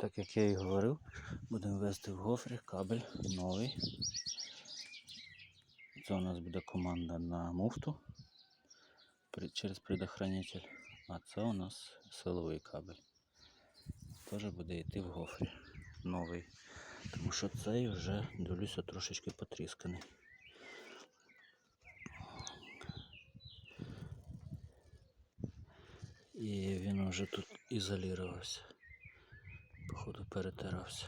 Так як я і говорив, будемо вести в гофрі кабель новий. Це у нас буде команда на муфту через предохранитель. А це у нас силовий кабель. Теж буде йти в гофрі. Новий. Тому що цей вже, дивлюся, трошечки потрісканий. І він вже тут ізолірувався. Походу перетирався.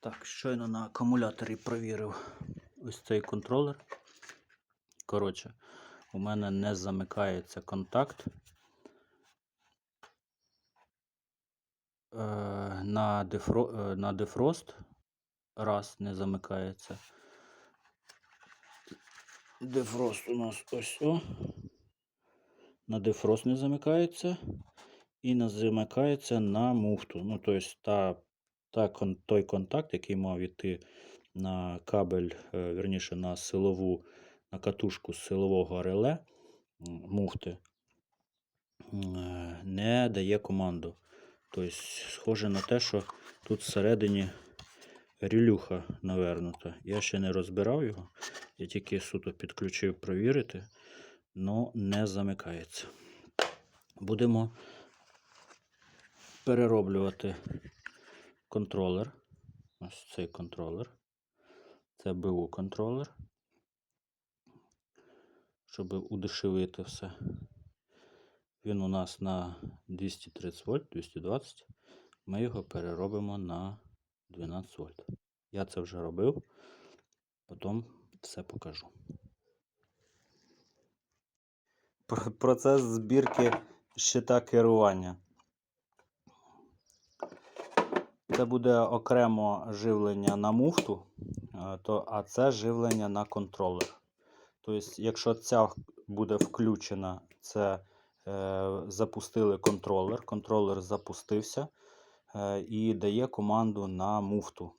Так, щойно на акумуляторі провірив ось цей контролер. Коротше, у мене не замикається контакт. Е, на, дефро, е, на дефрост раз не замикається. Дефрост у нас ось о. На дефрост не замикається. І не замикається на муфту. Ну, тобто та, та, той контакт, який мав йти на кабель, е, верніше на силову, на катушку з силового реле муфти, е, не дає команду. Тобто, схоже на те, що тут всередині релюха навернута. Я ще не розбирав його, я тільки суто підключив провірити, але не замикається. Будемо перероблювати контролер. Ось цей контролер. Це БУ контролер. Щоб удешевити все. Він у нас на 230 вольт, 220. Ми його переробимо на 12 вольт. Я це вже робив, потім все покажу. Процес збірки щита керування. Це буде окремо живлення на муфту, то, а це живлення на контролер. Тобто, якщо ця буде включена, це е, запустили контролер, контролер запустився е, і дає команду на муфту.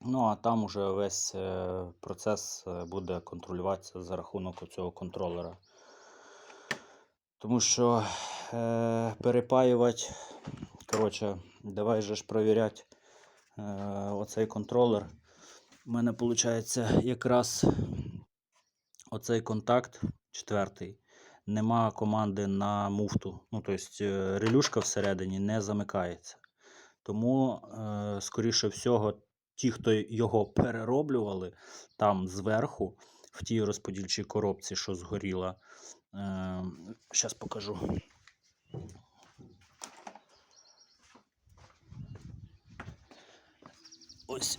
Ну, а там уже весь е, процес е, буде контролюватися за рахунок цього контролера. Тому що е, перепаювати, коротше, давай же ж провіряти е, оцей контролер. У мене виходить якраз оцей контакт четвертий. Нема команди на муфту. Ну, тобто релюшка всередині не замикається. Тому, е, скоріше всього, ті, хто його перероблювали там зверху, в тій розподільчій коробці, що згоріла. Зараз покажу. Ось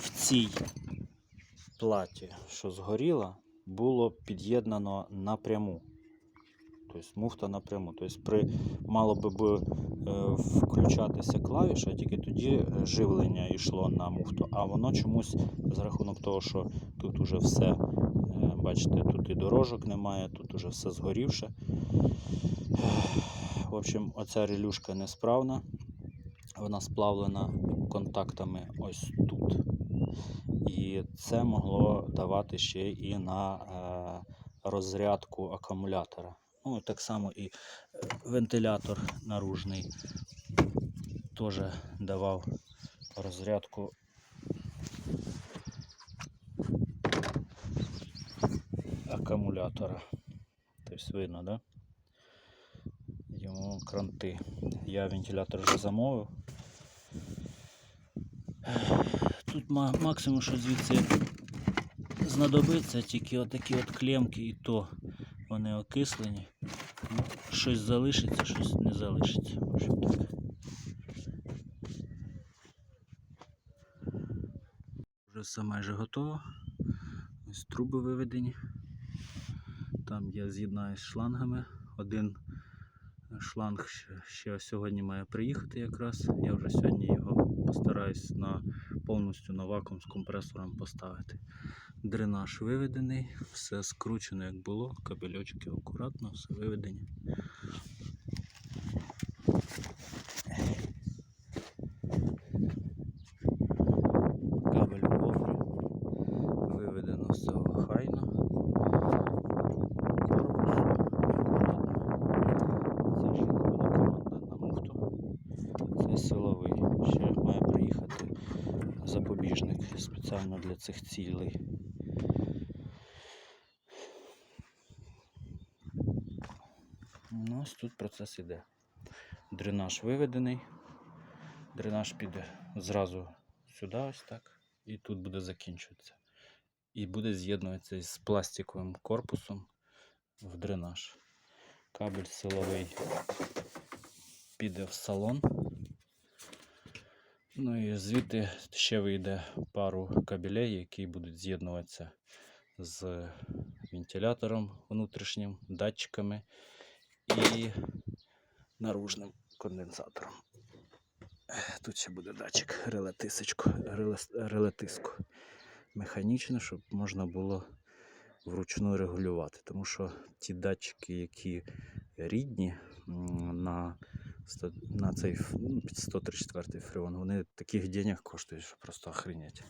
в цій платі, що згоріла, було під'єднано напряму. Тобто муфта напряму. Тобто при, мало би е, включатися клавіша, тільки тоді е, живлення йшло на муфту. А воно чомусь за рахунок того, що тут уже все, е, бачите, тут і дорожок немає, тут уже все згорівше. В общем, оця релюшка несправна. Вона сплавлена контактами ось тут. І це могло давати ще і на розрядку акумулятора. Ну, так само і е, вентилятор наружний теж давав розрядку. акумулятора. Тобто видно, да? Йому кранти. Я вентилятор вже замовив. Тут максимум, що звідси знадобиться, тільки отакі от клемки і то вони окислені. Щось залишиться, щось не залишиться. В общем, так. Вже все майже готово. Ось труби виведені. Там я з'єднаюсь з шлангами. Один шланг ще, ще сьогодні має приїхати якраз. Я вже сьогодні його постараюсь на, повністю на вакуум з компресором поставити. Дренаж виведений, все скручено як було, кабельочки акуратно, все виведені. силовий. Ще має приїхати запобіжник спеціально для цих цілей. У нас тут процес іде. Дренаж виведений, дренаж піде зразу сюди, ось так, і тут буде закінчуватися. І буде з'єднуватися з пластиковим корпусом в дренаж. Кабель силовий піде в салон. Ну і звідти ще вийде пару кабелей, які будуть з'єднуватися з вентилятором внутрішнім, датчиками і наружним конденсатором. Тут ще буде датчик реле тиску. Механічно, щоб можна було вручну регулювати. Тому що ті датчики, які рідні на, на цей ф- ну, під 134 фреон, вони таких денег коштують, що просто охренеть.